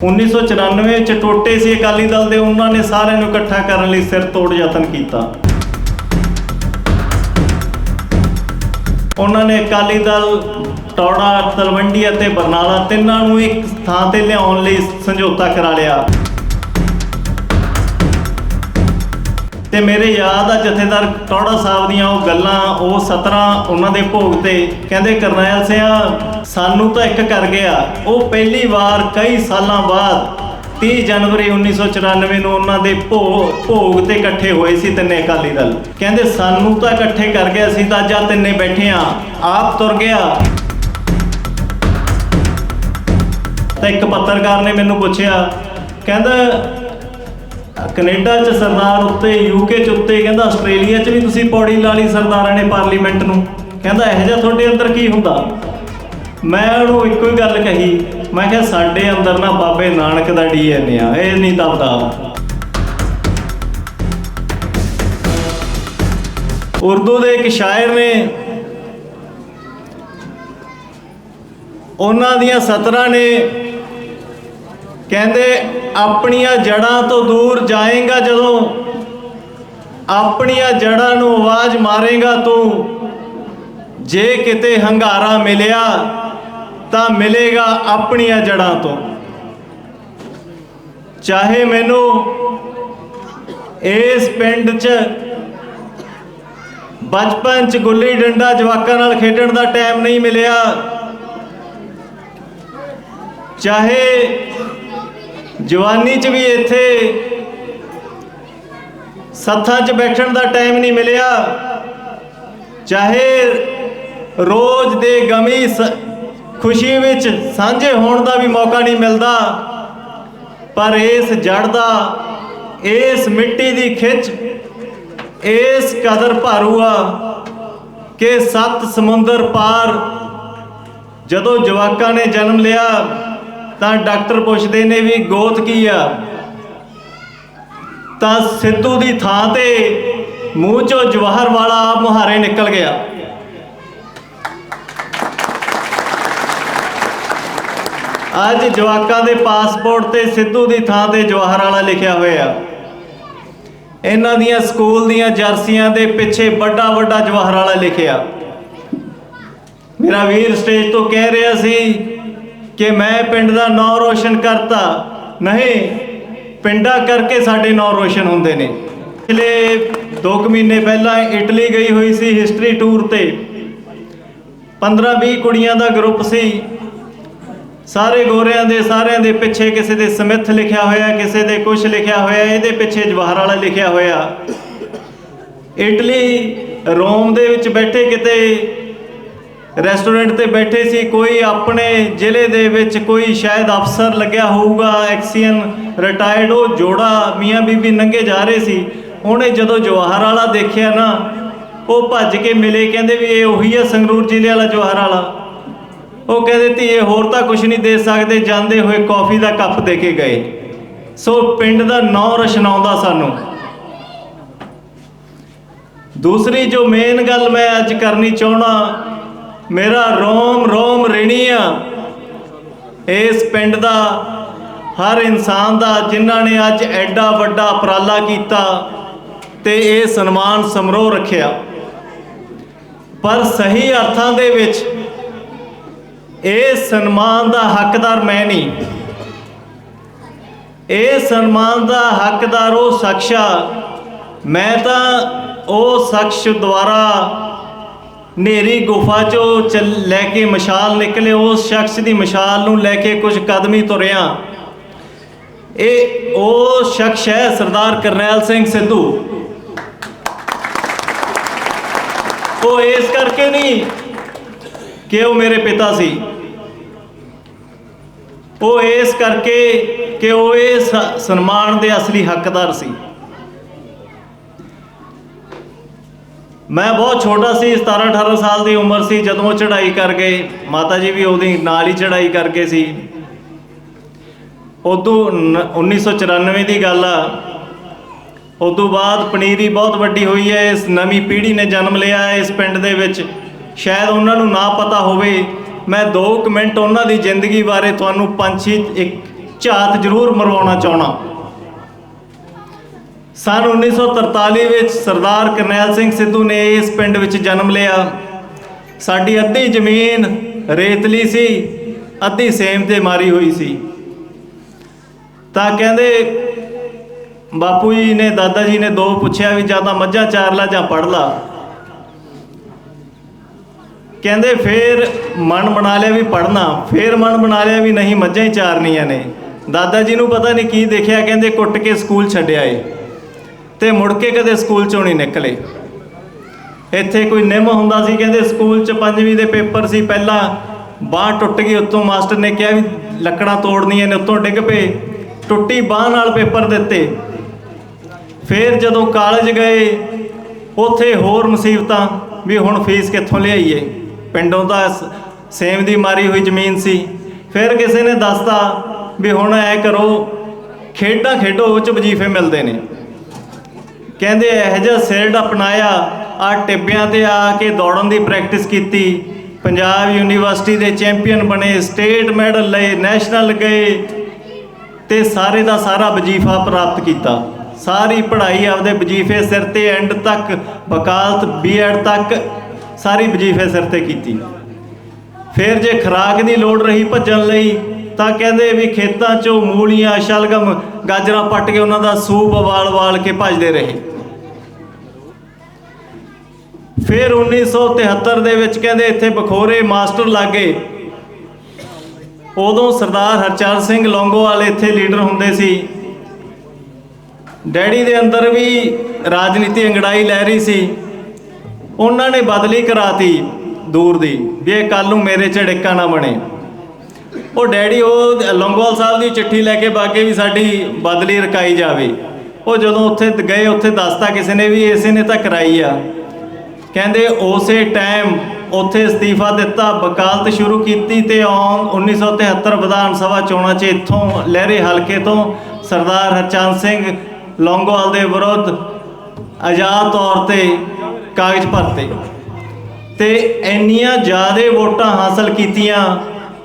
1994 ਚ ਟੋਟੇ ਸੀ ਅਕਾਲੀ ਦਲ ਦੇ, ਉਹਨਾਂ ਨੇ ਸਾਰਿਆਂ ਨੂੰ ਇਕੱਠਾ ਕਰਨ ਲਈ ਸਿਰ ਤੋੜ ਯਤਨ ਕੀਤਾ। ਉਹਨਾਂ ਨੇ ਅਕਾਲੀ ਦਲ, ਟੌੜਾ ਤਲਵੰਡੀ ਅਤੇ ਬਰਨਾਲਾ ਤਿੰਨਾਂ ਨੂੰ ਇੱਕ ਥਾਂ ਤੇ ਲਿਆਉਣ ਲਈ ਸਮਝੌਤਾ ਕਰਾ ਲਿਆ। ਤੇ ਮੇਰੇ ਯਾਦ ਆ ਜਥੇਦਾਰ ਟੌੜਾ ਸਾਹਿਬ ਦੀਆਂ ਉਹ ਗੱਲਾਂ, ਉਹ 17 ਉਹਨਾਂ ਦੇ ਭੋਗ ਤੇ ਕਹਿੰਦੇ, ਕਰਨੈਲ ਸਿਆ, ਸਾਨੂੰ ਤਾਂ ਇੱਕ ਕਰ ਗਿਆ। ਉਹ ਪਹਿਲੀ ਵਾਰ ਕਈ ਸਾਲਾਂ ਬਾਅਦ 30 ਜਨਵਰੀ 1994 ਨੂੰ ਉਹਨਾਂ ਦੇ ਭੋਗ ਭੋਗ ਤੇ ਇਕੱਠੇ ਹੋਏ ਸੀ ਤਿੰਨੇ ਅਕਾਲੀ ਦਲ। ਕਹਿੰਦੇ, ਸਾਨੂੰ ਤਾਂ ਇਕੱਠੇ ਕਰ ਗਿਆ ਸੀ ਤਾਂ ਅੱਜ ਤਿੰਨੇ ਬੈਠੇ ਆ। ਆਪ ਤੁਰ ਗਿਆ। ਤਾਂ ਇੱਕ ਪੱਤਰਕਾਰ ਨੇ ਮੈਨੂੰ ਪੁੱਛਿਆ, ਕਹਿੰਦਾ ਕੈਨੇਡਾ ਚ ਸਰਦਾਰ ਉੱਤੇ ਯੂਕੇ ਚ ਉੱਤੇ, ਕਹਿੰਦਾ ਆਸਟ੍ਰੇਲੀਆ ਚ ਵੀ ਤੁਸੀਂ ਪੌੜੀ ਲਾ ਲਈ ਸਰਦਾਰਾਂ ਨੇ ਪਾਰਲੀਮੈਂਟ ਨੂੰ। ਕਹਿੰਦਾ ਇਹੋ ਜਿਹਾ ਤੁਹਾਡੇ ਅੰਦਰ ਕੀ ਹੁੰਦਾ? ਮੈਂ ਉਹਨੂੰ ਇੱਕੋ ਹੀ ਗੱਲ ਕਹੀ, ਮੈਂ ਕਿਹਾ ਸਾਡੇ ਅੰਦਰ ਨਾ ਬਾਬੇ ਨਾਨਕ ਦਾ ਡੀਐਨਏ ਆ, ਇਹ ਨਹੀਂ ਦੱਬਦਾ। ਉਰਦੂ ਦੇ ਇੱਕ ਸ਼ਾਇਰ ਨੇ ਉਹਨਾਂ ਦੀਆਂ ਸਤਰਾਂ ਨੇ ਕਹਿੰਦੇ, ਆਪਣੀਆਂ ਜੜਾਂ ਤੋਂ ਦੂਰ ਜਾਏਗਾ ਜਦੋਂ, ਆਪਣੀਆਂ ਜੜਾਂ ਨੂੰ ਆਵਾਜ਼ ਮਾਰੇਗਾ ਤੂੰ। ਜੇ ਕਿਤੇ ਹੰਗਾਰਾ ਮਿਲਿਆ, ਤਾਂ ਮਿਲੇਗਾ ਆਪਣੀਆਂ ਜੜਾਂ ਤੋਂ। ਚਾਹੇ ਮੈਨੂੰ ਇਸ ਪਿੰਡ 'ਚ ਬਚਪਨ 'ਚ ਗੁੱਲੀ ਡੰਡਾ ਜਵਾਕਾਂ ਨਾਲ ਖੇਡਣ ਦਾ ਟਾਈਮ ਨਹੀਂ ਮਿਲਿਆ, ਚਾਹੇ ਜਵਾਨੀ 'ਚ ਵੀ ਇੱਥੇ ਸੱਥਾਂ 'ਚ ਬੈਠਣ ਦਾ ਟਾਈਮ ਨਹੀਂ ਮਿਲਿਆ। ਚਾਹੇ ਰੋਜ਼ ਦੇ ਗਮੀ ਖੁਸ਼ੀ ਵਿੱਚ ਸਾਂਝੇ ਹੋਣ ਦਾ ਵੀ ਮੌਕਾ ਨਹੀਂ ਮਿਲਦਾ, ਪਰ ਇਸ ਜੜ ਦਾ, ਇਸ ਮਿੱਟੀ ਦੀ ਖਿੱਚ, ਇਸ ਕਦਰ ਭਾਰੂ ਆ ਕਿ ਸੱਤ ਸਮੁੰਦਰ ਪਾਰ ਜਦੋਂ ਜਵਾਕਾਂ ਨੇ ਜਨਮ ਲਿਆ ਤਾਂ ਡਾਕਟਰ ਪੁੱਛਦੇ ਨੇ ਵੀ ਗੋਤ ਕੀ ਆ? ਤਾਂ ਸਿੱਧੂ ਦੀ ਥਾਂ ਤੇ ਮੂੰਹ ਚੋਂ ਜਵਾਹਰ ਵਾਲਾ ਮੁਹਾਰੇ ਨਿਕਲ ਗਿਆ। ਅੱਜ ਜਵਾਕਾਂ ਦੇ ਪਾਸਪੋਰਟ ਤੇ ਸਿੱਧੂ ਦੀ ਥਾਂ ਤੇ ਜਵਾਹਰ ਵਾਲਾ ਲਿਖਿਆ ਹੋਇਆ। ਇਹਨਾਂ ਦੀਆਂ ਸਕੂਲ ਦੀਆਂ ਜਰਸੀਆਂ ਦੇ ਪਿੱਛੇ ਵੱਡਾ ਵੱਡਾ ਜਵਾਹਰ ਵਾਲਾ ਲਿਖਿਆ। ਮੇਰਾ ਵੀਰ ਸਟੇਜ ਤੋਂ ਕਹਿ ਰਿਹਾ ਸੀ ਕਿ ਮੈਂ ਪਿੰਡ ਦਾ ਨਾਂ ਰੋਸ਼ਨ ਕਰਤਾ। ਨਹੀਂ, ਪਿੰਡਾਂ ਕਰਕੇ ਸਾਡੇ ਨਾਂ ਰੋਸ਼ਨ ਹੁੰਦੇ ਨੇ। ਪਿਛਲੇ 2 ਮਹੀਨੇ ਪਹਿਲਾਂ ਇਟਲੀ ਗਈ ਹੋਈ ਸੀ ਹਿਸਟਰੀ ਟੂਰ ਤੇ। 15-20 ਕੁੜੀਆਂ ਦਾ ਗਰੁੱਪ ਸੀ। ਸਾਰੇ ਗੋਰਿਆਂ ਦੇ, ਸਾਰਿਆਂ ਦੇ ਪਿੱਛੇ ਕਿਸੇ ਦੇ ਸਮਿਥ ਲਿਖਿਆ ਹੋਇਆ, ਕਿਸੇ ਦੇ ਕੁਝ ਲਿਖਿਆ ਹੋਇਆ, ਇਹਦੇ ਪਿੱਛੇ ਜਵਾਹਰ ਵਾਲਾ ਲਿਖਿਆ ਹੋਇਆ। ਇਟਲੀ ਰੋਮ ਦੇ ਵਿੱਚ ਬੈਠੇ ਕਿਤੇ ਰੈਸਟੋਰੈਂਟ ਤੇ ਬੈਠੇ ਸੀ, ਕੋਈ ਆਪਣੇ ਜ਼ਿਲ੍ਹੇ ਦੇ ਵਿੱਚ ਕੋਈ ਸ਼ਾਇਦ ਅਫਸਰ ਲੱਗਿਆ ਹੋਊਗਾ, ਐਕਸੀਅਨ ਰਿਟਾਇਰਡ, ਉਹ ਜੋੜਾ ਮੀਆਂ ਬੀਬੀ ਨੰਗੇ ਜਾ ਰਹੇ ਸੀ। ਉਹਨੇ ਜਦੋਂ ਜਵਾਹਰ ਵਾਲਾ ਦੇਖਿਆ ਨਾ, ਉਹ ਭੱਜ ਕੇ ਮਿਲੇ, ਕਹਿੰਦੇ ਵੀ ਇਹ ਉਹੀ ਆ ਸੰਗਰੂਰ ਜ਼ਿਲ੍ਹੇ ਵਾਲਾ ਜਵਾਹਰ ਵਾਲਾ ਉਹ ਕਹਿੰਦੇ, ਧੀਏ, ਹੋਰ ਤਾਂ ਕੁਝ ਨਹੀਂ ਦੇ ਸਕਦੇ, ਜਾਂਦੇ ਹੋਏ ਕੌਫੀ ਦਾ ਕੱਪ ਦੇ ਕੇ ਗਏ। ਸੋ ਪਿੰਡ ਦਾ ਨਾਂ ਰਸ਼ਨਾਉਂਦਾ ਸਾਨੂੰ। ਦੂਸਰੀ ਜੋ ਮੇਨ ਗੱਲ ਮੈਂ ਅੱਜ ਕਰਨੀ ਚਾਹਣਾ ਮੇਰਾ ਰੋਮ ਰੋਮ ਰਿਣੀ ਆ। ਇਸ ਪਿੰਡ ਦਾ ਹਰ ਇਨਸਾਨ ਦਾ ਜਿਨ੍ਹਾਂ ਨੇ ਅੱਜ ਐਡਾ ਵੱਡਾ ਉਪਰਾਲਾ ਕੀਤਾ ਤੇ ਇਹ ਸਨਮਾਨ ਸਮਰੋਹ ਰੱਖਿਆ। ਪਰ ਸਹੀ ਅਰਥਾਂ ਦੇ ਵਿੱਚ ਇਹ ਸਨਮਾਨ ਦਾ ਹੱਕਦਾਰ ਮੈਂ ਨਹੀਂ। ਇਹ ਸਨਮਾਨ ਦਾ ਹੱਕਦਾਰ ਉਹ ਸ਼ਖਸ ਆ। ਮੈਂ ਤਾਂ ਉਹ ਸ਼ਖਸ ਦੁਆਰਾ ਨੇਰੀ ਗੁਫਾ ਚੋਂ ਚੱਲ ਲੈ ਕੇ ਮਸ਼ਾਲ ਨਿਕਲੇ, ਉਸ ਸ਼ਖਸ ਦੀ ਮਸ਼ਾਲ ਨੂੰ ਲੈ ਕੇ ਕੁਝ ਕਦਮੀ ਤੁਰਿਆ। ਇਹ ਉਹ ਸ਼ਖਸ ਹੈ ਸਰਦਾਰ ਕਰਨੈਲ ਸਿੰਘ ਸਿੱਧੂ। ਉਹ ਇਸ ਕਰਕੇ ਨਹੀਂ ਕਿ ਉਹ ਮੇਰੇ ਪਿਤਾ ਸੀ। ਉਹ ਇਸ ਕਰਕੇ ਕਿ ਉਹ ਇਹ ਸਨਮਾਨ ਦੇ ਅਸਲੀ ਹੱਕਦਾਰ ਸੀ। ਮੈਂ ਬਹੁਤ ਛੋਟਾ ਸੀ 17 18 ਸਾਲ ਦੀ ਉਮਰ ਸੀ, ਜਦੋਂ ਉਹ ਚੜ੍ਹਾਈ ਕਰ ਗਏ ਮਾਤਾ ਜੀ ਵੀ ਉਹਦੀ ਨਾਲ ਹੀ ਚੜ੍ਹਾਈ ਕਰਕੇ ਸੀ। ਉਦੋਂ ਨ- 1994 ਦੀ ਗੱਲ ਆ। ਉਦੋਂ ਬਾਅਦ ਪਨੀਰੀ ਬਹੁਤ ਵੱਡੀ ਹੋਈ ਹੈ, ਇਸ ਨਵੀਂ ਪੀੜ੍ਹੀ ਨੇ ਜਨਮ ਲਿਆ ਹੈ ਇਸ ਪਿੰਡ ਦੇ ਵਿੱਚ। ਸ਼ਾਇਦ ਉਹਨਾਂ ਨੂੰ ਨਾ ਪਤਾ ਹੋਵੇ, ਮੈਂ 2 ਮਿੰਟ ਉਹਨਾਂ ਦੀ ਜ਼ਿੰਦਗੀ ਬਾਰੇ ਤੁਹਾਨੂੰ ਪੰਛੀ ਇੱਕ ਝਾਤ ਜ਼ਰੂਰ ਮਰਵਾਉਣਾ ਚਾਹਣਾ ਸਨ 1943 ਵਿੱਚ ਸਰਦਾਰ ਕਰਨੈਲ ਸਿੰਘ ਸਿੱਧੂ ਨੇ ਇਸ ਪਿੰਡ ਵਿੱਚ ਜਨਮ ਲਿਆ। ਸਾਡੀ ਅੱਧੀ ਜ਼ਮੀਨ ਰੇਤਲੀ ਸੀ, ਅੱਧੀ ਸੇਮ ਤੇ ਮਾਰੀ ਹੋਈ ਸੀ। ਤਾਂ ਕਹਿੰਦੇ, ਬਾਪੂ ਜੀ ਨੇ, ਦਾਦਾ ਜੀ ਨੇ ਦੋ ਪੁੱਛਿਆ ਵੀ ਜਾਂ ਤਾਂ ਮੱਝਾਂ ਚਾਰ ਲਾ ਜਾਂ ਪੜ ਲਾ। ਕਹਿੰਦੇ, ਫੇਰ ਮਨ ਬਣਾ ਲਿਆ ਵੀ ਪੜਨਾ ਫੇਰ ਮਨ ਬਣਾ ਲਿਆ ਵੀ ਨਹੀਂ, ਮੱਝਾਂ ਹੀ ਚਾਰਨੀਆਂ ਨੇ। ਦਾਦਾ ਜੀ ਨੂੰ ਪਤਾ ਨਹੀਂ ਕੀ ਦੇਖਿਆ, ਕਹਿੰਦੇ ਕੁੱਟ ਕੇ ਸਕੂਲ ਛੱਡਿਆ ਏ ਤੇ ਮੁੜ ਕੇ ਕਦੇ ਸਕੂਲ ਚੋਂ ਨਹੀਂ ਨਿਕਲੇ। ਇੱਥੇ ਕੋਈ ਨਿੰਮ ਹੁੰਦਾ ਸੀ, ਕਹਿੰਦੇ ਸਕੂਲ ਚ ਪੰਜਵੀਂ ਦੇ ਪੇਪਰ ਸੀ, ਪਹਿਲਾਂ ਬਾਹ ਟੁੱਟ ਗਈ, ਉੱਤੋਂ ਮਾਸਟਰ ਨੇ ਕਿਹਾ ਵੀ ਲੱਕੜਾਂ ਤੋੜਨੀਆਂ ਨੇ, ਉੱਤੋਂ ਡਿੱਗ ਪਏ। ਟੁੱਟੀ ਬਾਹ ਨਾਲ ਪੇਪਰ ਦਿੱਤੇ। ਫਿਰ ਜਦੋਂ ਕਾਲਜ ਗਏ, ਉੱਥੇ ਹੋਰ ਮੁਸੀਬਤਾਂ ਵੀ ਹੁਣ ਫੀਸ ਕਿੱਥੋਂ ਲਿਆਈਏ? ਪਿੰਡੋਂ ਤਾਂ ਸੇਮ ਦੀ ਮਾਰੀ ਹੋਈ ਜ਼ਮੀਨ ਸੀ। ਫਿਰ ਕਿਸੇ ਨੇ ਦੱਸਤਾ ਵੀ ਹੁਣ ਐ ਕਰੋ, ਖੇਡਾਂ ਖੇਡੋ, ਉਹ ਚ ਵਜੀਫੇ ਮਿਲਦੇ ਨੇ। ਕਹਿੰਦੇ ਇਹ ਜਿਹਾ ਸਿਰਡ ਅਪਣਾਇਆ ਆ ਟਿੱਬਿਆਂ ਤੇ ਆ ਕੇ ਦੌੜਨ ਦੀ ਪ੍ਰੈਕਟਿਸ ਕੀਤੀ। ਪੰਜਾਬ ਯੂਨੀਵਰਸਿਟੀ ਦੇ ਚੈਂਪੀਅਨ ਬਣੇ ਸਟੇਟ ਮੈਡਲ ਲਏ ਨੈਸ਼ਨਲ ਗਏ ਤੇ ਸਾਰੇ ਦਾ ਸਾਰਾ ਵਜੀਫਾ ਪ੍ਰਾਪਤ ਕੀਤਾ। ਸਾਰੀ ਪੜ੍ਹਾਈ ਆਪਦੇ ਵਜੀਫੇ ਸਿਰ ਤੇ ਐਂਡ ਤੱਕ, ਵਕਾਲਤ ਬੀਐਡ ਤੱਕ ਸਾਰੀ ਵਜੀਫੇ ਸਿਰ ਤੇ ਕੀਤੀ। ਫਿਰ ਜੇ ਖਰਾਕ ਦੀ ਲੋੜ ਰਹੀ ਭੱਜਣ ਲਈ ਤਾਂ ਕਹਿੰਦੇ ਵੀ ਖੇਤਾਂ 'ਚੋਂ ਮੂਲੀਆਂ, ਸ਼ਲਗਮ, ਗਾਜਰਾਂ ਪੱਟ ਕੇ ਉਹਨਾਂ ਦਾ ਸੂਪ ਵਾਲ-ਵਾਲ ਕੇ ਭੱਜਦੇ ਰਹੇ। ਫਿਰ 1973 ਦੇ ਵਿੱਚ ਕਹਿੰਦੇ ਇੱਥੇ ਬਖੋਰੇ ਮਾਸਟਰ ਲੱਗੇ। ਉਦੋਂ ਸਰਦਾਰ ਹਰਚਰਨ ਸਿੰਘ ਲੌਂਗੋਵਾਲ ਇੱਥੇ ਲੀਡਰ ਹੁੰਦੇ ਸੀ। ਡੈਡੀ ਦੇ ਅੰਦਰ ਵੀ ਰਾਜਨੀਤੀ ਅੰਗੜਾਈ ਲੈ ਰਹੀ ਸੀ। ਉਹਨਾਂ ਨੇ ਬਦਲੀ ਕਰਾਤੀ ਦੂਰ ਦੀ ਵੀ ਇਹ ਕੱਲ ਨੂੰ ਮੇਰੇ ਚ ਨਾ ਬਣੇ। ਉਹ ਡੈਡੀ, ਉਹ ਲੌਂਗੋਵਾਲ ਸਾਹਿਬ ਦੀ ਚਿੱਠੀ ਲੈ ਕੇ ਬਾਗੇ ਵੀ ਸਾਡੀ ਬਦਲੀ ਰਕਾਈ ਜਾਵੇ। ਉਹ ਜਦੋਂ ਉੱਥੇ ਗਏ, ਉੱਥੇ ਦੱਸਤਾ ਕਿਸੇ ਨੇ ਵੀ ਇਸੇ ਨੇ ਤਾਂ ਕਰਾਈ ਆ। ਕਹਿੰਦੇ ਉਸੇ ਟਾਈਮ ਉੱਥੇ ਅਸਤੀਫਾ ਦਿੱਤਾ, ਵਕਾਲਤ ਸ਼ੁਰੂ ਕੀਤੀ ਤੇ ਔਨ 1973 ਵਿਧਾਨ ਸਭਾ ਚੋਣਾਂ 'ਚ ਇੱਥੋਂ ਲਹਿਰੇ ਹਲਕੇ ਤੋਂ ਸਰਦਾਰ ਹਰਚੰਦ ਸਿੰਘ ਲੌਂਗੋਵਾਲ ਦੇ ਵਿਰੁੱਧ ਆਜ਼ਾਦ ਤੌਰ ਤੇ ਕਾਗਜ਼ ਭਰਤੇ ਤੇ ਇੰਨੀਆਂ ਜ਼ਿਆਦਾ ਵੋਟਾਂ ਹਾਸਲ ਕੀਤੀਆਂ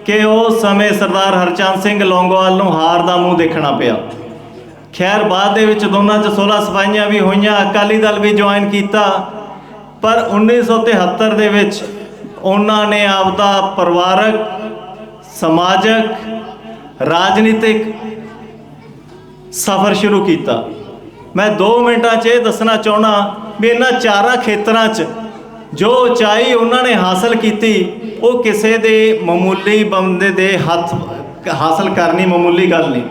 ਕਿ ਉਸ ਸਮੇਂ ਸਰਦਾਰ ਹਰਚੰਦ ਸਿੰਘ ਲੌਂਗੋਵਾਲ ਨੂੰ ਹਾਰ ਦਾ ਮੂੰਹ ਦੇਖਣਾ ਪਿਆ। ਖੈਰ, ਬਾਅਦ ਦੇ ਵਿੱਚ ਦੋਨਾਂ 'ਚ 16 ਸਫਾਈਆਂ ਵੀ ਹੋਈਆਂ, ਅਕਾਲੀ ਦਲ ਵੀ ਜੁਆਇਨ ਕੀਤਾ, ਪਰ 1973 ਦੇ ਵਿੱਚ ਉਹਨਾਂ ਨੇ ਆਪਦਾ ਪਰਿਵਾਰਕ, ਸਮਾਜਿਕ, ਰਾਜਨੀਤਿਕ ਸਫ਼ਰ ਸ਼ੁਰੂ ਕੀਤਾ। ਮੈਂ 2 ਮਿੰਟਾਂ 'ਚ ਇਹ ਦੱਸਣਾ ਚਾਹਣਾ ਵੀ ਇਹਨਾਂ ਚਾਰਾਂ ਖੇਤਰਾਂ 'ਚ ਜੋ ਉਚਾਈ ਉਹਨਾਂ ਨੇ ਹਾਸਲ ਕੀਤੀ, ਉਹ ਕਿਸੇ ਦੇ ਮਾਮੂਲੀ ਬੰਦੇ ਦੇ ਹੱਥ, ਹਾਸਲ ਕਰਨੀ ਮਾਮੂਲੀ ਗੱਲ ਨਹੀਂ।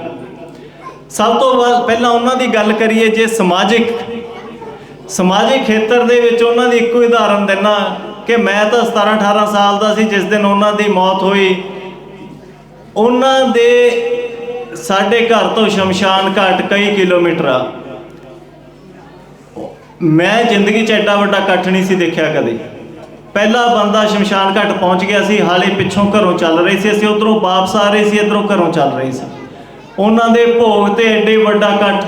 ਸਭ ਤੋਂ ਵੱਲ- ਪਹਿਲਾਂ ਉਹਨਾਂ ਦੀ ਗੱਲ ਕਰੀਏ ਜੇ ਸਮਾਜਿਕ ਸਮਾਜਿਕ ਖੇਤਰ ਦੇ ਵਿੱਚ ਉਹਨਾਂ ਦੀ ਇੱਕੋ ਉਦਾਹਰਨ ਦਿੰਨਾ ਕਿ ਮੈਂ ਤਾਂ 17 18 ਸਾਲ ਦਾ ਸੀ, ਜਿਸ ਦਿਨ ਉਹਨਾਂ ਦੀ ਮੌਤ ਹੋਈ। ਉਹਨਾਂ ਦੇ ਸਾਡੇ ਘਰ ਤੋਂ ਸ਼ਮਸ਼ਾਨ ਘਾਟ ਕਈ ਕਿਲੋਮੀਟਰ ਆ। ਮੈਂ ਜ਼ਿੰਦਗੀ 'ਚ ਐਡਾ ਵੱਡਾ ਇਕੱਠ ਨਹੀਂ ਸੀ ਦੇਖਿਆ ਕਦੇ। ਪਹਿਲਾ ਬੰਦਾ ਸ਼ਮਸ਼ਾਨ ਘਾਟ ਪਹੁੰਚ ਗਿਆ ਸੀ, ਹਾਲੇ ਪਿੱਛੋਂ ਘਰੋਂ ਚੱਲ ਰਹੇ ਸੀ। ਅਸੀਂ ਉਧਰੋਂ ਵਾਪਸ ਆ ਰਹੇ ਸੀ, ਇਧਰੋਂ ਘਰੋਂ ਚੱਲ ਰਹੇ ਸੀ। ਉਹਨਾਂ ਦੇ ਭੋਗ ਤੇ ਐਡੇ ਵੱਡਾ ਇਕੱਠ।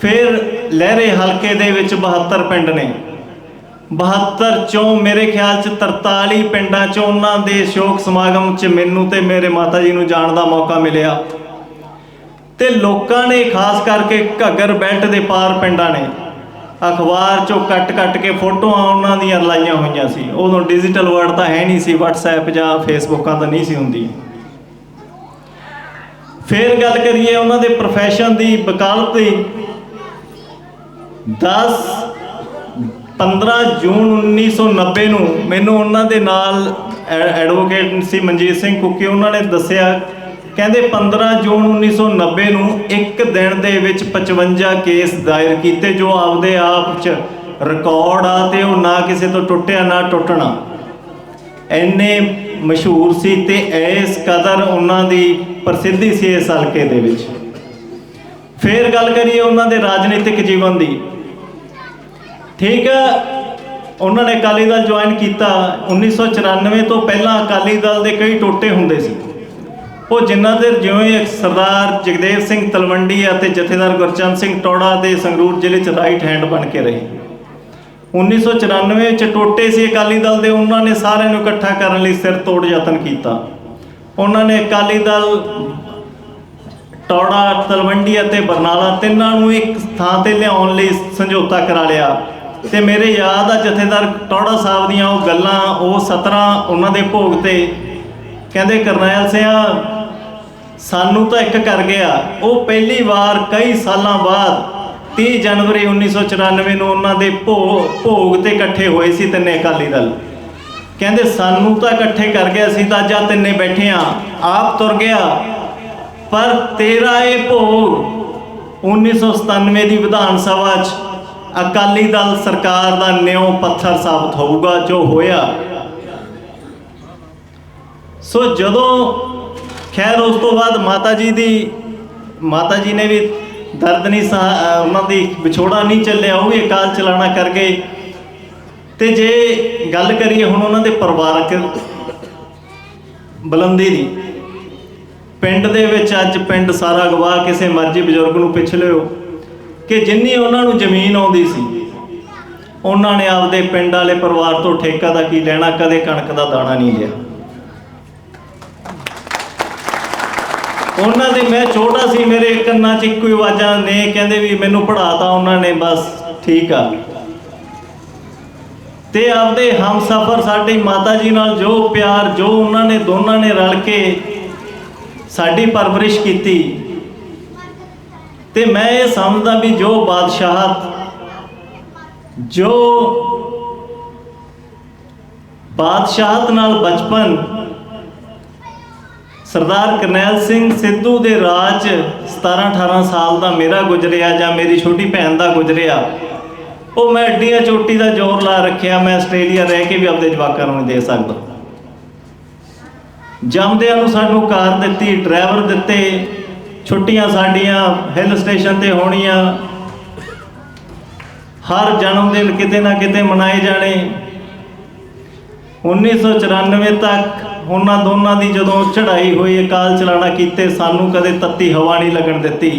ਫਿਰ ਲਹਿਰੇ ਹਲਕੇ ਦੇ ਵਿੱਚ 72 ਪਿੰਡ ਨੇ। 72 ਚੋਂ ਮੇਰੇ ਖਿਆਲ ਚ 43 ਪਿੰਡਾਂ ਚ ਉਹਨਾਂ ਦੇ ਸ਼ੋਕ ਸਮਾਗਮ ਚ ਮੈਨੂੰ ਤੇ ਮੇਰੇ ਮਾਤਾ ਜੀ ਨੂੰ ਜਾਣ ਦਾ ਮੌਕਾ ਮਿਲਿਆ। ਤੇ ਲੋਕਾਂ ਨੇ ਖਾਸ ਕਰਕੇ ਘੱਗਰ ਬੈਲਟ ਦੇ ਪਾਰ ਪਿੰਡਾਂ ਨੇ। ਅਖਬਾਰ ਚੋਂ ਕੱਟ-ਕੱਟ ਕੇ ਫੋਟੋਆਂ ਉਹਨਾਂ ਦੀਆਂ ਲਾਈਆਂ ਹੋਈਆਂ ਸੀ। ਉਦੋਂ ਡਿਜੀਟਲ ਵਰਡ ਤਾਂ ਹੈ ਨਹੀਂ ਸੀ, WhatsApp ਜਾਂ ਫੇਸਬੁੱਕਾਂ ਤਾਂ ਨਹੀਂ ਸੀ ਹੁੰਦੀ। ਫਿਰ ਗੱਲ ਕਰੀਏ ਉਹਨਾਂ ਦੇ ਪ੍ਰੋਫੈਸ਼ਨ ਦੀ ਵਕਾਲਤ ਦੀ। 10 15 ਜੂਨ 1990 ਨੂੰ ਮੈਨੂੰ ਉਹਨਾਂ ਦੇ ਨਾਲ ਐਡਵੋਕੇਟ ਸੀ ਮਨਜੀਤ ਸਿੰਘ ਕੁੱਕੀ, ਉਹਨਾਂ ਨੇ ਦੱਸਿਆ ਕਹਿੰਦੇ 15 ਜੂਨ 1990 ਨੂੰ ਇੱਕ ਦਿਨ ਦੇ ਵਿੱਚ 55 ਕੇਸ ਦਾਇਰ ਕੀਤੇ ਜੋ ਆਪਦੇ ਆਪ ਚ ਰਿਕਾਰਡ ਆ ਤੇ ਉਹ ਨਾ ਕਿਸੇ ਤੋਂ ਟੁੱਟਿਆ, ਨਾ ਟੁੱਟਣਾ। ਐਨੇ ਮਸ਼ਹੂਰ ਸੀ ਤੇ ਇਸ ਕਦਰ ਉਹਨਾਂ ਦੀ ਪ੍ਰਸਿੱਧੀ ਸੀ ਇਸ ਹਲਕੇ ਦੇ ਵਿੱਚ। ਫੇਰ ਗੱਲ ਕਰੀਏ ਉਹਨਾਂ ਦੇ ਰਾਜਨੀਤਿਕ ਜੀਵਨ ਦੀ। ਠੀਕ ਹੈ ਉਹਨਾਂ ਨੇ ਅਕਾਲੀ ਦਲ ਜੁਆਇਨ ਕੀਤਾ। 1994 ਤੋਂ ਪਹਿਲਾਂ ਅਕਾਲੀ ਦਲ ਦੇ ਕਈ ਟੋਟੇ ਹੁੰਦੇ ਸੀ। ਉਹ ਜਿਨ੍ਹਾਂ ਦੇ ਜਿਵੇਂ ਸਰਦਾਰ ਜਗਦੇਵ ਸਿੰਘ ਤਲਵੰਡੀ ਅਤੇ ਜਥੇਦਾਰ ਗੁਰਚੰਦ ਸਿੰਘ ਟੋੜਾ ਦੇ ਸੰਗਰੂਰ ਜ਼ਿਲ੍ਹੇ 'ਚ ਰਾਈਟ ਹੈਂਡ ਬਣ ਕੇ ਰਹੇ। 1994 ਵਿੱਚ ਟੋਟੇ ਸੀ ਅਕਾਲੀ ਦਲ ਦੇ, ਉਹਨਾਂ ਨੇ ਸਾਰਿਆਂ ਨੂੰ ਇਕੱਠਾ ਕਰਨ ਲਈ ਸਿਰ ਤੋੜ ਯਤਨ ਕੀਤਾ। ਉਹਨਾਂ ਨੇ ਅਕਾਲੀ ਦਲ, ਟੌੜਾ, ਤਲਵੰਡੀ ਅਤੇ ਬਰਨਾਲਾ ਤਿੰਨਾਂ ਨੂੰ ਇੱਕ ਥਾਂ ਤੇ ਲਿਆਉਣ ਲਈ ਸਮਝੌਤਾ ਕਰਾ ਲਿਆ। ਤੇ ਮੇਰੇ ਯਾਦ ਆ ਜਥੇਦਾਰ ਟੌੜਾ ਸਾਹਿਬ ਦੀਆਂ ਉਹ ਗੱਲਾਂ, ਉਹ 17 ਉਹਨਾਂ ਦੇ ਭੋਗ ਤੇ। ਕਹਿੰਦੇ ਕਰਨੈਲ ਸਿਆ ਸਾਨੂੰ ਤਾਂ ਇੱਕ ਕਰ ਗਿਆ। ਉਹ ਪਹਿਲੀ ਵਾਰ ਕਈ ਸਾਲਾਂ ਬਾਅਦ 30 ਜਨਵਰੀ 1994 ਨੂੰ ਉਹਨਾਂ ਦੇ ਭੋ- ਭੋਗ ਤੇ ਇਕੱਠੇ ਹੋਏ ਸੀ ਤਿੰਨੇ ਅਕਾਲੀ ਦਲ। ਕਹਿੰਦੇ, ਸਾਨੂੰ ਤਾਂ ਇਕੱਠੇ ਕਰ ਗਿਆ ਸੀ ਤਾਂ ਜਾਂ ਤਿੰਨੇ ਬੈਠੇ ਆ। ਆਪ ਤੁਰ ਗਿਆ। ਪਰ ਤੇਰਾ ਇਹ ਭੋਗ 1997 ਦੀ ਵਿਧਾਨ ਸਭਾ 'ਚ ਅਕਾਲੀ ਦਲ ਸਰਕਾਰ ਦਾ ਨਿਉ ਪੱਥਰ ਸਾਬਤ ਹੋਊਗਾ ਜੋ ਹੋਇਆ। ਸੋ ਜਦੋਂ ਖੈਰ, ਉਸ ਤੋਂ ਬਾਅਦ ਮਾਤਾ ਜੀ ਦੀ, ਮਾਤਾ ਜੀ ਨੇ ਵੀ ਦਰਦ ਨਹੀਂ ਸਹਾ ਉਹਨਾਂ ਦੀ ਵਿਛੋੜਾ ਨਹੀਂ ਚੱਲਿਆ, ਉਹ ਵੀ ਅਕਾਲ ਚਲਾਣਾ ਕਰ ਗਏ। ਤੇ ਜੇ ਗੱਲ ਕਰੀਏ ਹੁਣ ਉਹਨਾਂ ਦੇ ਪਰਿਵਾਰਕ ਬੁਲੰਦੀ ਦੀ, ਪਿੰਡ ਦੇ ਵਿੱਚ ਅੱਜ ਪਿੰਡ ਸਾਰਾ ਗਵਾਹ ਕਿਸੇ ਮਰਜ਼ੀ ਬਜ਼ੁਰਗ ਨੂੰ ਪੁੱਛ ਲਿਓ ਕਿ ਜਿੰਨੀ ਉਹਨਾਂ ਨੂੰ ਜ਼ਮੀਨ ਆਉਂਦੀ ਸੀ, ਉਹਨਾਂ ਨੇ ਆਪਦੇ ਪਿੰਡ ਵਾਲੇ ਪਰਿਵਾਰ ਤੋਂ ਠੇਕਾ ਦਾ ਕੀ ਲੈਣਾ, ਕਦੇ ਕਣਕ ਦਾ ਦਾਣਾ ਨਹੀਂ ਲਿਆ। ਉਹਨਾਂ ਦੇ ਮੈਂ ਛੋਟਾ ਸੀ, ਮੇਰੇ ਕੰਨਾਂ 'ਚ ਇੱਕੋ ਹੀ ਆਵਾਜ਼ਾਂ ਨੇ, ਕਹਿੰਦੇ ਵੀ ਮੈਨੂੰ ਪੜਾਤਾ ਉਹਨਾਂ ਨੇ, ਬਸ ਠੀਕ ਆ। ਤੇ ਆਪਦੇ ਹਮਸਫਰ ਸਾਡੀ ਮਾਤਾ ਜੀ ਨਾਲ ਜੋ ਪਿਆਰ, ਜੋ ਉਹਨਾਂ ਨੇ, ਦੋਨਾਂ ਨੇ ਰਲ ਕੇ ਸਾਡੀ ਪਰਵਰਿਸ਼ ਕੀਤੀ। ਤੇ ਮੈਂ ਇਹ ਸਮਝਦਾ ਵੀ ਜੋ ਬਾਦਸ਼ਾਹਤ ਜੋ ਬਾਦਸ਼ਾਹਤ ਨਾਲ ਬਚਪਨ ਸਰਦਾਰ ਕਰਨੈਲ ਸਿੰਘ ਸਿੱਧੂ ਦੇ ਰਾਜ 17 18 ਸਾਲ ਦਾ ਮੇਰਾ ਗੁਜ਼ਰਿਆ ਜਾਂ ਮੇਰੀ ਛੋਟੀ ਭੈਣ ਦਾ ਗੁਜ਼ਰਿਆ, ਉਹ ਮੈਂ ਐਡੀਆਂ ਚੋਟੀ ਦਾ ਜ਼ੋਰ ਲਾ ਰੱਖਿਆ, ਮੈਂ ਆਸਟ੍ਰੇਲੀਆ ਰਹਿ ਕੇ ਵੀ ਆਪਦੇ ਜਵਾਕਾਂ ਨੂੰ ਨਹੀਂ ਦੇ ਸਕਦਾ। ਜੰਮਦਿਆਂ ਨੂੰ ਸਾਨੂੰ ਕਾਰ ਦਿੱਤੀ, ਡਰਾਈਵਰ ਦਿੱਤੇ, ਛੁੱਟੀਆਂ ਸਾਡੀਆਂ, ਹਿੱਲ ਸਟੇਸ਼ਨ ਤੇ ਹੋਣੀਆਂ। ਹਰ ਜਨਮ ਦਿਨ ਕਿਤੇ ਨਾ ਕਿਤੇ ਮਨਾਏ ਜਾਣੇ। 1994 ਤੱਕ ਉਹਨਾਂ ਦੋਨਾਂ ਦੀ ਜਦੋਂ ਚੜ੍ਹਾਈ ਹੋਈ ਅਕਾਲ ਚਲਾਣਾ ਕੀਤੇ, ਸਾਨੂੰ ਕਦੇ ਤੱਤੀ ਹਵਾ ਨਹੀਂ ਲੱਗਣ ਦਿੱਤੀ।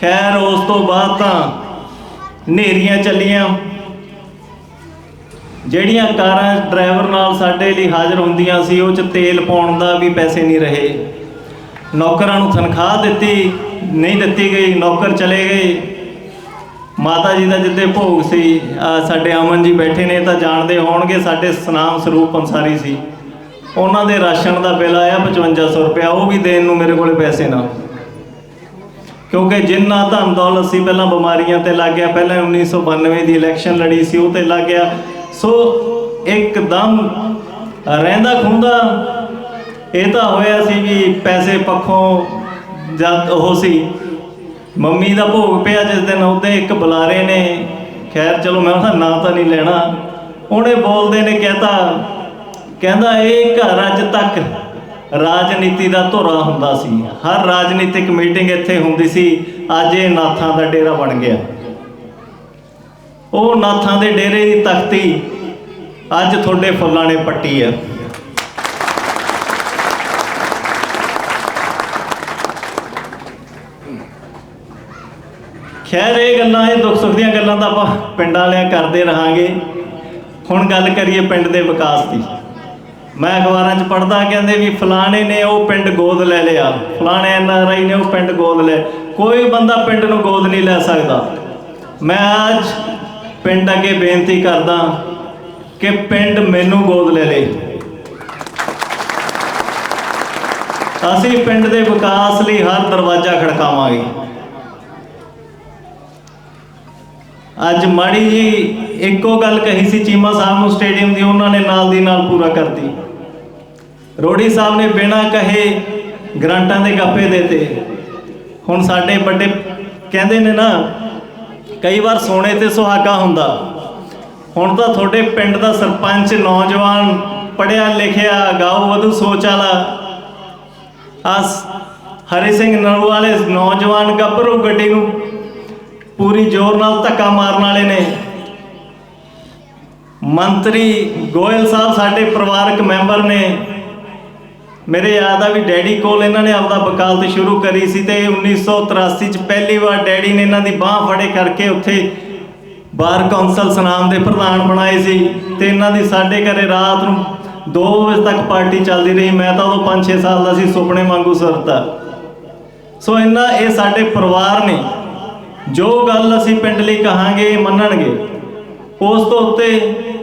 ਖੈਰ, ਉਸ ਤੋਂ ਬਾਅਦ ਤਾਂ ਨੇਰੀਆਂ ਚੱਲੀਆਂ। ਜਿਹੜੀਆਂ ਕਾਰਾਂ ਡਰਾਈਵਰ ਨਾਲ ਸਾਡੇ ਲਈ ਹਾਜ਼ਰ ਹੁੰਦੀਆਂ ਸੀ, ਉਹ ਚ ਤੇਲ ਪਾਉਣ ਦਾ ਵੀ ਪੈਸੇ ਨਹੀਂ ਰਹੇ। ਨੌਕਰਾਂ ਨੂੰ ਤਨਖਾਹ ਦਿੱਤੀ, ਨਹੀਂ ਦਿੱਤੀ ਗਈ, ਨੌਕਰ ਚਲੇ ਗਏ। ਮਾਤਾ ਜੀ ਦਾ ਜਿੱਦੇ ਭੋਗ ਸੀ ਸਾਡੇ ਅਮਨ ਜੀ ਬੈਠੇ ਨੇ ਤਾਂ ਜਾਣਦੇ ਹੋਣਗੇ, ਸਾਡੇ ਸਨਾਮ ਸਰੂਪ ਅੰਸਾਰੀ ਸੀ। ਉਹਨਾਂ ਦੇ ਰਾਸ਼ਨ ਦਾ ਬਿੱਲ ਆਇਆ 5500 ਰੁਪਇਆ, ਉਹ ਵੀ ਦੇਣ ਨੂੰ ਮੇਰੇ ਕੋਲੇ ਪੈਸੇ ਨਾ। ਕਿਉਂਕਿ ਜਿੰਨਾ ਧਨ ਦੌਲਤ ਸੀ, ਪਹਿਲਾਂ ਬਿਮਾਰੀਆਂ ਤੇ ਲੱਗ ਗਿਆ, ਪਹਿਲਾਂ 1992 ਦੀ ਇਲੈਕਸ਼ਨ ਲੜੀ ਸੀ, ਉਹ ਤੇ ਲੱਗ ਗਿਆ। ਸੋ ਇੱਕਦਮ ਰਹਿੰਦਾ ਖੁੰਦਾ, ਇਹ ਤਾਂ ਹੋਇਆ ਸੀ ਵੀ ਪੈਸੇ ਪੱਖੋਂ ਜਦ ਉਹ ਸੀ। ਮੰਮੀ ਦਾ ਭੋਗ ਪਿਆ ਜਿਸ ਦਿਨ, ਉਹਦੇ ਇੱਕ ਬੁਲਾਰੇ ਨੇ, ਖੈਰ ਚਲੋ ਮੈਂ ਉਹਦਾ ਨਾਂ ਤਾਂ ਨਹੀਂ ਲੈਣਾ, ਉਹਨੇ ਬੋਲਦੇ ਨੇ, ਕਹਿਤਾ ਕਹਿੰਦਾ ਇਹ ਘਰ ਅੱਜ ਤੱਕ ਰਾਜਨੀਤੀ ਦਾ ਧੁਰਾ ਹੁੰਦਾ ਸੀ। ਹਰ ਰਾਜਨੀਤਿਕ ਮੀਟਿੰਗ ਇੱਥੇ ਹੁੰਦੀ ਸੀ। ਅੱਜ ਇਹ ਨਾਥਾਂ ਦਾ ਡੇਰਾ ਬਣ ਗਿਆ। ਉਹ ਨਾਥਾਂ ਦੇ ਡੇਰੇ ਦੀ ਤਖਤੀ ਅੱਜ ਤੁਹਾਡੇ ਫੁੱਲਾਂ ਨੇ ਪੱਟੀ ਆ। ਖੈਰ, ਇਹ ਗੱਲਾਂ, ਇਹ ਦੁੱਖ ਸੁੱਖ ਦੀਆਂ ਗੱਲਾਂ ਤਾਂ ਆਪਾਂ ਪਿੰਡਾਂ ਵਾਲਿਆਂ ਕਰਦੇ ਰਹਾਂਗੇ। ਹੁਣ ਗੱਲ ਕਰੀਏ ਪਿੰਡ ਦੇ ਵਿਕਾਸ ਦੀ। ਮੈਂ ਅਖਬਾਰਾਂ 'ਚ ਪੜਦਾ ਕਹਿੰਦੇ ਵੀ ਫਲਾਣੇ ਨੇ ਉਹ ਪਿੰਡ ਗੋਦ ਲੈ ਲਿਆ। ਫਲਾਣੇ ਐਨਆਰਆਈ ਨੇ ਉਹ ਪਿੰਡ ਗੋਦ ਲੈ ਕੋਈ ਬੰਦਾ ਪਿੰਡ ਨੂੰ ਗੋਦ ਨਹੀਂ ਲੈ ਸਕਦਾ। ਮੈਂ ਅੱਜ ਪਿੰਡ ਅੱਗੇ ਬੇਨਤੀ ਕਰਦਾ ਕਿ ਪਿੰਡ ਮੈਨੂੰ ਗੋਦ ਲੈ ਲੇ। ਅਸੀਂ ਪਿੰਡ ਦੇ ਵਿਕਾਸ ਲਈ ਹਰ ਦਰਵਾਜ਼ਾ ਖੜਕਾਵਾਂਗੇ। ਅੱਜ ਮਾੜੀ ਜੀ ਇੱਕੋ ਗੱਲ ਕਹੀ ਸੀ ਚੀਮਾ ਸਾਹਿਬ ਨੂੰ ਸਟੇਡੀਅਮ ਦੀ, ਉਹਨਾਂ ਨੇ ਨਾਲ ਦੀ ਨਾਲ ਪੂਰਾ ਕਰਤੀ ਰੋੜੀ ਸਾਹਿਬ ਨੇ ਬਿਨਾਂ ਕਹੇ ਗ੍ਰਾਂਟਾਂ ਦੇ ਗੱਪੇ ਦੇਤੇ। ਹੁਣ ਸਾਡੇ ਵੱਡੇ ਕਹਿੰਦੇ ਨੇ ਨਾ, ਕਈ ਵਾਰ ਸੋਨੇ ਤੇ ਸੁਹਾਗਾ ਹੁੰਦਾ। ਹੁਣ ਤਾਂ ਤੁਹਾਡੇ ਪਿੰਡ ਦਾ ਸਰਪੰਚ, ਨੌਜਵਾਨ ਪੜਿਆ ਲਿਖਿਆ ਗਾਉ ਵਧੂ ਸੋਚ ਵਾਲਾ, ਆਸ ਹਰੀ ਸਿੰਘ ਨਲੂ ਵਾਲੇ ਨੌਜਵਾਨ ਗੱਭਰੂ ਗੱਡੀ ਨੂੰ ਪੂਰੀ ਜ਼ੋਰ ਨਾਲ ਧੱਕਾ ਮਾਰਨ ਵਾਲੇ ਨੇ। ਮੰਤਰੀ ਗੋਇਲ ਸਾਹਿਬ ਸਾਡੇ ਪਰਿਵਾਰਕ ਮੈਂਬਰ ਨੇ। ਮੇਰੇ ਯਾਦ ਆ ਵੀ ਡੈਡੀ ਕੋਲ ਇਹਨਾਂ ਨੇ ਆਪਦਾ ਵਕਾਲਤ ਸ਼ੁਰੂ ਕਰੀ ਸੀ ਤੇ 1983 ਚ ਪਹਿਲੀ ਵਾਰ ਡੈਡੀ ਨੇ ਇਹਨਾਂ ਦੀ ਬਾਹ ਫੜੇ ਕਰਕੇ ਉੱਥੇ ਬਾਰ ਕੌਂਸਲ ਸਨਾਮ ਦੇ ਪ੍ਰਧਾਨ ਬਣਾਏ ਸੀ ਤੇ ਇਹਨਾਂ ਦੀ ਸਾਡੇ ਘਰੇ ਰਾਤ ਨੂੰ 2 ਵਜੇ ਤੱਕ ਪਾਰਟੀ ਚੱਲਦੀ ਰਹੀ। ਮੈਂ ਤਾਂ ਉਦੋਂ 5-6 ਸਾਲ ਦਾ ਸੀ, ਸੁਪਨੇ ਵਾਂਗੂ ਸਰਤਾ ਸੋ ਇਹਨਾਂ ਇਹ ਸਾਡੇ ਪਰਿਵਾਰ ਨੇ। ਜੋ ਗੱਲ ਅਸੀਂ ਪਿੰਡ ਲਈ ਕਹਾਂਗੇ ਮੰਨਣਗੇ। ਉਸ ਤੋਂ ਉੱਤੇ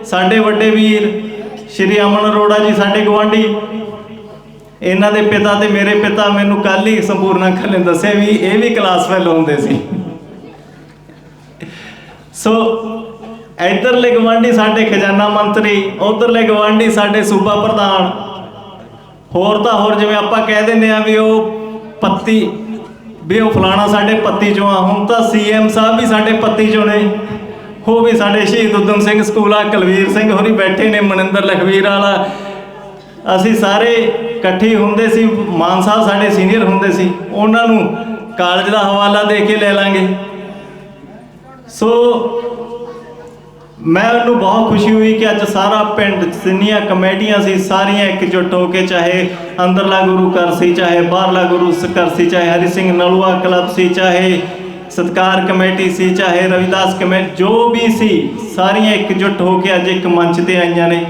ਸਾਡੇ ਵੱਡੇ ਵੀਰ ਸ਼੍ਰੀ ਅਮਨ ਅਰੋੜਾ ਜੀ, ਸਾਡੇ ਗਵਾਂਢੀ ਇਹਨਾਂ ਦੇ ਪਿਤਾ ਤੇ ਮੇਰੇ ਪਿਤਾ ਮੈਨੂੰ ਕੱਲ ਹੀ ਸੰਪੂਰਨ ਅੰਕਲ ਨੇ ਦੱਸਿਆ ਵੀ ਇਹ ਵੀ ਕਲਾਸ ਫੈਲੋ ਹੁੰਦੇ ਸੀ। ਸੋ ਇਧਰਲੇ ਗਵਾਂਢੀ ਸਾਡੇ ਖਜ਼ਾਨਾ ਮੰਤਰੀ, ਉਧਰਲੇ ਗਵਾਂਢੀ ਸਾਡੇ ਸੂਬਾ ਪ੍ਰਧਾਨ। ਹੋਰ ਤਾਂ ਹੋਰ ਜਿਵੇਂ ਆਪਾਂ ਕਹਿ ਦਿੰਦੇ ਆ ਵੀ ਉਹ ਪੱਤੀ, ਵੀ ਉਹ ਫਲਾਣਾ ਸਾਡੇ ਪੱਤੀ ਚੋਂ ਆ। ਹੁਣ ਤਾਂ ਸੀਐਮ ਸਾਹਿਬ ਵੀ ਸਾਡੇ ਪੱਤੀ ਚੋਂ ਨੇ। ਉਹ ਵੀ ਸਾਡੇ ਸ਼ਹੀਦ ਉਦਮ ਸਿੰਘ ਸਕੂਲ ਆ। ਕੁਲਵੀਰ ਸਿੰਘ ਹੋਰੀ ਬੈਠੇ ਨੇ, ਮਨਿੰਦਰ ਲਖਵੀਰ ਵਾਲਾ। ਅਸੀਂ ਸਾਰੇ ਇਕੱਠੇ ਹੁੰਦੇ ਸੀ, ਮਾਨ ਸਾਹਿਬ ਸਾਡੇ ਸੀਨੀਅਰ ਹੁੰਦੇ ਸੀ, ਉਹਨਾਂ ਨੂੰ ਕਾਲਜ ਦਾ ਹਵਾਲਾ ਦੇ ਕੇ ਲੈ ਲਾਂਗੇ। ਸੋ ਮੈਂ ਉਹਨੂੰ ਬਹੁਤ ਖੁਸ਼ੀ ਹੋਈ ਕਿ ਅੱਜ ਸਾਰਾ ਪਿੰਡ, ਜਿੰਨੀਆਂ ਕਮੇਟੀਆਂ ਸੀ, ਸਾਰੀਆਂ ਇਕਜੁੱਟ ਹੋ ਕੇ ਚਾਹੇ ਅੰਦਰਲਾ ਗੁਰੂ ਘਰ ਸੀ, ਚਾਹੇ ਬਾਹਰਲਾ ਗੁਰੂ ਘਰ ਸੀ, ਚਾਹੇ ਹਰੀ ਸਿੰਘ ਨਲੂਆ ਕਲੱਬ ਸੀ, ਚਾਹੇ ਸਤਕਾਰ ਕਮੇਟੀ ਸੀ, ਚਾਹੇ ਰਵਿਦਾਸ ਕਮੇਟੀ, ਜੋ ਵੀ ਸੀ, ਸਾਰੀਆਂ ਇਕਜੁੱਟ ਹੋ ਕੇ ਅੱਜ ਇੱਕ ਮੰਚ ਤੇ ਆਈਆਂ ਨੇ।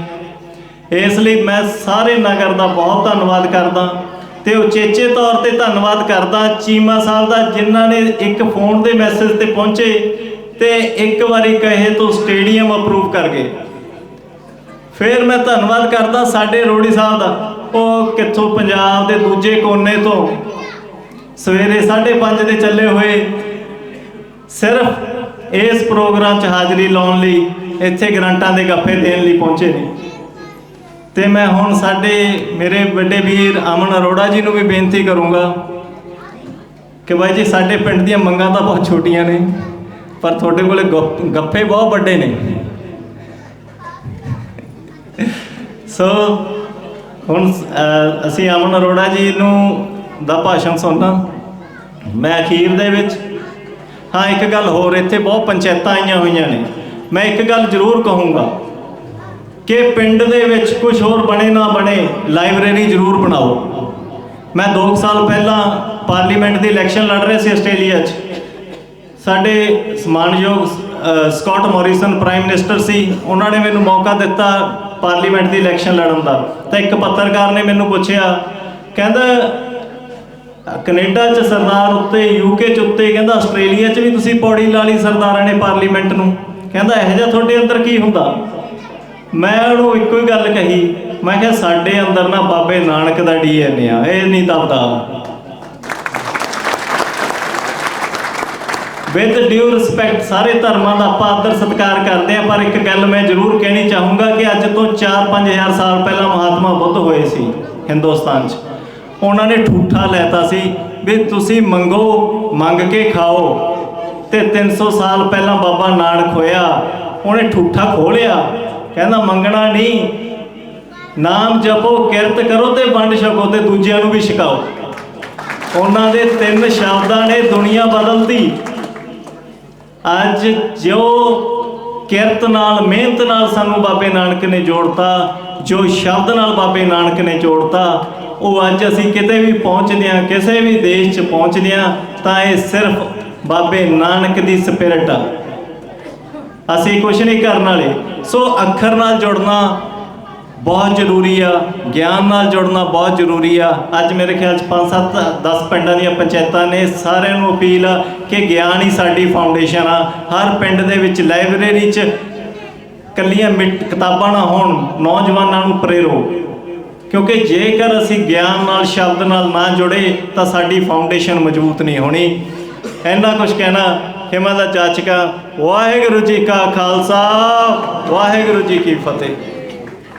ਇਸ ਲਈ ਮੈਂ ਸਾਰੇ ਨਗਰ ਦਾ ਬਹੁਤ ਧੰਨਵਾਦ ਕਰਦਾ ਤੇ ਉਚੇਚੇ ਤੌਰ ਤੇ ਧੰਨਵਾਦ ਕਰਦਾ ਚੀਮਾ ਸਾਹਿਬ ਦਾ, ਜਿਨ੍ਹਾਂ ਨੇ ਇੱਕ ਫੋਨ ਦੇ ਮੈਸੇਜ ਤੇ ਪਹੁੰਚੇ ਤੇ ਇੱਕ ਵਾਰੀ ਕਹੇ ਤੋਂ ਸਟੇਡੀਅਮ ਅਪਰੂਵ ਕਰ ਗਏ। ਫਿਰ ਮੈਂ ਧੰਨਵਾਦ ਕਰਦਾ ਸਾਡੇ ਰੋੜੀ ਸਾਹਿਬ ਦਾ, ਉਹ ਕਿੱਥੋਂ ਪੰਜਾਬ ਦੇ ਦੂਜੇ ਕੋਨੇ ਤੋਂ ਸਵੇਰੇ 5:30 ਦੇ ਚੱਲੇ ਹੋਏ। ਸਿਰਫ ਇਸ ਪ੍ਰੋਗਰਾਮ 'ਚ ਹਾਜ਼ਰੀ ਲਾਉਣ ਲਈ ਇੱਥੇ ਗਰੰਟਾਂ ਦੇ ਗੱਫੇ ਦੇਣ ਲਈ ਪਹੁੰਚੇ ਨੇ। ਤੇ ਮੈਂ ਹੁਣ ਸਾਡੇ ਮੇਰੇ ਵੱਡੇ ਵੀਰ ਅਮਨ ਅਰੋੜਾ ਜੀ ਨੂੰ ਵੀ ਬੇਨਤੀ ਕਰੂੰਗਾ ਕਿ ਬਾਈ ਜੀ, ਸਾਡੇ ਪਿੰਡ ਦੀਆਂ ਮੰਗਾਂ ਤਾਂ ਬਹੁਤ ਛੋਟੀਆਂ ਨੇ, ਪਰ ਤੁਹਾਡੇ ਕੋਲੇ ਗੱਪ- ਗੱਫੇ ਬਹੁਤ ਵੱਡੇ ਨੇ। ਸੋ ਹੁਣ ਅਸੀਂ ਅਮਨ ਅਰੋੜਾ ਜੀ ਨੂੰ ਦਾ ਭਾਸ਼ਣ ਸੁਣਨਾ ਮੈਂ ਅਖੀਰ ਦੇ ਵਿੱਚ, ਹਾਂ, ਇੱਕ ਗੱਲ ਹੋਰ, ਇੱਥੇ ਬਹੁਤ ਪੰਚਾਇਤਾਂ ਆਈਆਂ ਹੋਈਆਂ ਨੇ। ਮੈਂ ਇੱਕ ਗੱਲ ਜ਼ਰੂਰ ਕਹੂੰਗਾ। ਕਿ ਪਿੰਡ ਦੇ ਵਿੱਚ ਕੁਝ ਹੋਰ ਬਣੇ ਨਾ ਬਣੇ ਲਾਇਬ੍ਰੇਰੀ ਜ਼ਰੂਰ ਬਣਾਓ। ਮੈਂ 2 ਸਾਲ ਪਹਿਲਾਂ ਪਾਰਲੀਮੈਂਟ ਦੀ ਇਲੈਕਸ਼ਨ ਲੜ ਰਿਹਾ ਸੀ ਆਸਟ੍ਰੇਲੀਆ 'ਚ। ਸਾਡੇ ਸਮਾਨਯੋਗ ਅ, ਸਕਾਟ ਮੋਰਿਸਨ ਪ੍ਰਾਈਮ ਮਿਨਿਸਟਰ ਸੀ ਉਹਨਾਂ ਨੇ ਮੈਨੂੰ ਮੌਕਾ ਦਿੱਤਾ ਪਾਰਲੀਮੈਂਟ ਦੀ ਇਲੈਕਸ਼ਨ ਲੜਨ ਦਾ। ਤਾਂ ਇੱਕ ਪੱਤਰਕਾਰ ਨੇ ਮੈਨੂੰ ਪੁੱਛਿਆ ਕਹਿੰਦਾ ਅ, ਕੈਨੇਡਾ 'ਚ ਸਰਦਾਰ ਉੱਤੇ ਯੂਕੇ 'ਚ ਉੱਤੇ ਕਹਿੰਦਾ ਆਸਟ੍ਰੇਲੀਆ 'ਚ ਵੀ ਤੁਸੀਂ ਪੌੜੀ ਲਾ ਲਈ ਸਰਦਾਰਾਂ ਨੇ ਪਾਰਲੀਮੈਂਟ ਨੂੰ। ਕਹਿੰਦਾ ਇਹੋ ਜਿਹਾ ਤੁਹਾਡੇ ਅੰਦਰ ਕੀ ਹੁੰਦਾ? ਮੈਂ ਉਹਨੂੰ ਇੱਕੋ ਹੀ ਗੱਲ ਕਹੀ, ਮੈਂ ਕਿਹਾ ਸਾਡੇ ਅੰਦਰ ਨਾ ਬਾਬੇ ਨਾਨਕ ਦਾ ਡੀਐਨਏ ਆ, ਇਹ ਨਹੀਂ ਦੱਬਦਾ। ਵਿਦ ਡਿਊ ਰਿਸਪੈਕਟ ਸਾਰੇ ਧਰਮਾਂ ਦਾ ਆਪਾਂ ਆਦਰ ਸਤਿਕਾਰ ਕਰਦੇ ਆ ਪਰ ਇੱਕ ਗੱਲ ਮੈਂ ਜ਼ਰੂਰ ਕਹਿਣੀ ਚਾਹੂੰਗਾ ਕਿ ਅੱਜ ਤੋਂ 4-5000 ਸਾਲ ਪਹਿਲਾਂ ਮਹਾਤਮਾ ਬੁੱਧ ਹੋਏ ਸੀ ਹਿੰਦੁਸਤਾਨ 'ਚ। ਉਹਨਾਂ ਨੇ ਠੂਠਾ ਲੈਤਾ ਸੀ ਵੀ ਤੁਸੀਂ ਮੰਗੋ, ਮੰਗ ਕੇ ਖਾਓ। ਤੇ 300 ਸਾਲ ਪਹਿਲਾਂ ਬਾਬਾ ਨਾਨਕ ਹੋਇਆ, ਉਹਨੇ ਠੂਠਾ ਖੋਲਿਆ ਕਹਿੰਦਾ, ਮੰਗਣਾ ਨਹੀਂ। ਨਾਮ ਜਪੋ, ਕਿਰਤ ਕਰੋ ਤੇ ਵੰਡ ਛਕੋ ਤੇ ਦੂਜਿਆਂ ਨੂੰ ਵੀ ਛਕਾਓ। ਉਹਨਾਂ ਦੇ ਤਿੰਨ ਸ਼ਬਦਾਂ ਨੇ ਦੁਨੀਆ ਬਦਲਦੀ ਅੱਜ ਜੋ ਕਿਰਤ ਨਾਲ, ਮਿਹਨਤ ਨਾਲ ਸਾਨੂੰ ਬਾਬੇ ਨਾਨਕ ਨੇ ਜੋੜਤਾ, ਜੋ ਸ਼ਬਦ ਨਾਲ ਬਾਬੇ ਨਾਨਕ ਨੇ ਜੋੜਤਾ, ਉਹ ਅੱਜ ਅਸੀਂ ਕਿਤੇ ਵੀ ਪਹੁੰਚਦੇ ਹਾਂ, ਕਿਸੇ ਵੀ ਦੇਸ਼ 'ਚ ਪਹੁੰਚਦੇ ਹਾਂ, ਤਾਂ ਇਹ ਸਿਰਫ ਬਾਬੇ ਨਾਨਕ ਦੀ ਸਪਿਰਿਟ ਆ। ਅਸੀਂ ਕੁਝ ਨਹੀਂ ਕਰਨ ਵਾਲੇ। ਸੋ ਅੱਖਰ ਨਾਲ ਜੁੜਨਾ ਬਹੁਤ ਜ਼ਰੂਰੀ ਆ, ਗਿਆਨ ਨਾਲ ਜੁੜਨਾ ਬਹੁਤ ਜ਼ਰੂਰੀ ਆ। ਅੱਜ ਮੇਰੇ ਖਿਆਲ ਚ 5-7 10 ਪਿੰਡਾਂ ਦੀਆਂ ਪੰਚਾਇਤਾਂ ਨੇ ਸਾਰਿਆਂ ਨੂੰ ਅਪੀਲ ਆ ਕਿ ਗਿਆਨ ਹੀ ਸਾਡੀ ਫਾਊਂਡੇਸ਼ਨ ਆ। ਹਰ ਪਿੰਡ ਦੇ ਵਿੱਚ ਲਾਇਬ੍ਰੇਰੀ 'ਚ ਕੱਲੀਆਂ ਮਿਟ, ਕਿਤਾਬਾਂ ਨਾ ਹੋਣ, ਨੌਜਵਾਨਾਂ ਨੂੰ ਪ੍ਰੇਰੋ ਕਿਉਂਕਿ ਜੇਕਰ ਅਸੀਂ ਗਿਆਨ ਨਾਲ, ਸ਼ਬਦ ਨਾਲ ਨਾ ਜੁੜੇ, ਤਾਂ ਸਾਡੀ ਫਾਊਂਡੇਸ਼ਨ ਮਜ਼ਬੂਤ ਨਹੀਂ ਹੋਣੀ। ਇੰਨਾ ਕੁਝ ਕਹਿਣਾ ਕਿ ਮੈਂ ਦਾ ਚਾਚਕਾ ਵਾਹਿਗੁਰੂ ਜੀ ਕਾ ਖਾਲਸਾ ਵਾਹਿਗੁਰੂ ਜੀ ਕੀ ਫਤਿਹ।